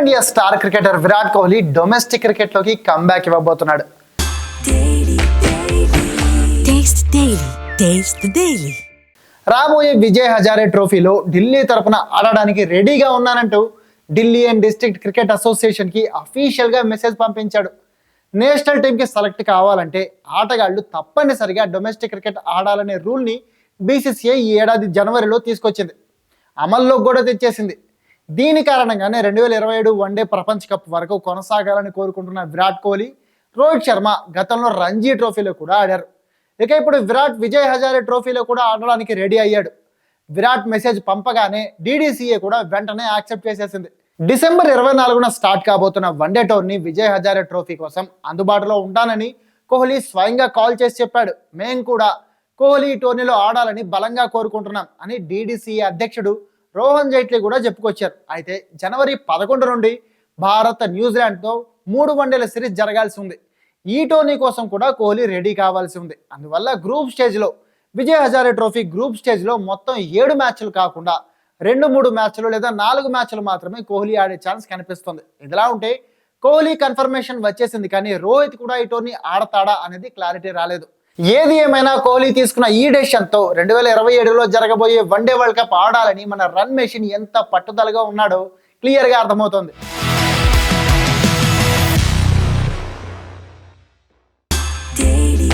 Team India star cricketer Virat Kohli domestic క్రికెట్లోకి comeback ఇవ్వబోతున్నాడు. రాబోయే విజయ్ హజారే ట్రోఫీలో ఢిల్లీ తరపున ఆడడానికి రెడీగా ఉన్నానంటూ ఢిల్లీ అండ్ డిస్ట్రిక్ట్ క్రికెట్ అసోసియేషన్కి అఫీషియల్గా మెసేజ్ పంపించాడు. నేషనల్ టీంకి సెలెక్ట్ కావాలంటే ఆటగాళ్ళు తప్పనిసరిగా డొమెస్టిక్ క్రికెట్ ఆడాలనే రూల్ని బీసీసీఐ ఈ ఏడాది జనవరిలో తీసుకొచ్చింది. అమల్లో కూడా తెచ్చేసింది. దీని కారణంగానే రెండు వేల ఇరవై ఏడు వన్డే ప్రపంచ కప్ వరకు కొనసాగాలని కోరుకుంటున్న విరాట్ కోహ్లీ రోహిత్ శర్మ గతంలో రంజీ ట్రోఫీలో కూడా ఆడారు. ఇక ఇప్పుడు విరాట్ విజయ్ హజారే ట్రోఫీలో కూడా ఆడడానికి రెడీ అయ్యాడు. విరాట్ మెసేజ్ పంపగానే డీడీసీఏ కూడా వెంటనే యాక్సెప్ట్ చేసేసింది. డిసెంబర్ ఇరవై నాలుగున స్టార్ట్ కాబోతున్న one day tourney Vijay Hazare trophy కోసం అందుబాటులో ఉంటానని కోహ్లీ స్వయంగా కాల్ చేసి చెప్పాడు. మేం కూడా కోహ్లీ టోర్నీలో ఆడాలని బలంగా కోరుకుంటున్నాం అని డీడీసీఏ అధ్యక్షుడు రోహన్ జైట్లీ కూడా చెప్పుకొచ్చారు. అయితే జనవరి పదకొండు నుండి భారత్ న్యూజిలాండ్తో మూడు వన్డేల సిరీస్ జరగాల్సి ఉంది. ఈ టోర్నీ కోసం కూడా కోహ్లీ రెడీ కావాల్సి ఉంది. అందువల్ల గ్రూప్ స్టేజ్లో విజయ్ హజారే ట్రోఫీ గ్రూప్ స్టేజ్లో మొత్తం ఏడు మ్యాచ్లు కాకుండా రెండు మూడు మ్యాచ్లు లేదా నాలుగు మ్యాచ్లు మాత్రమే కోహ్లీ ఆడే ఛాన్స్ కనిపిస్తుంది. ఇదిలా ఉంటే కోహ్లీ కన్ఫర్మేషన్ వచ్చేసింది కానీ రోహిత్ కూడా ఈ టోర్నీ ఆడతాడా అనేది క్లారిటీ రాలేదు. ఏది ఏమైనా కోహ్లీ తీసుకున్న ఈ డెసిషన్తో రెండు వేల ఇరవై ఏడులో జరగబోయే వన్డే వరల్డ్ కప్ ఆడాలని మన రన్ మెషిన్ ఎంత పట్టుదలగా ఉన్నాడో క్లియర్గా అర్థమవుతోంది. డైలీ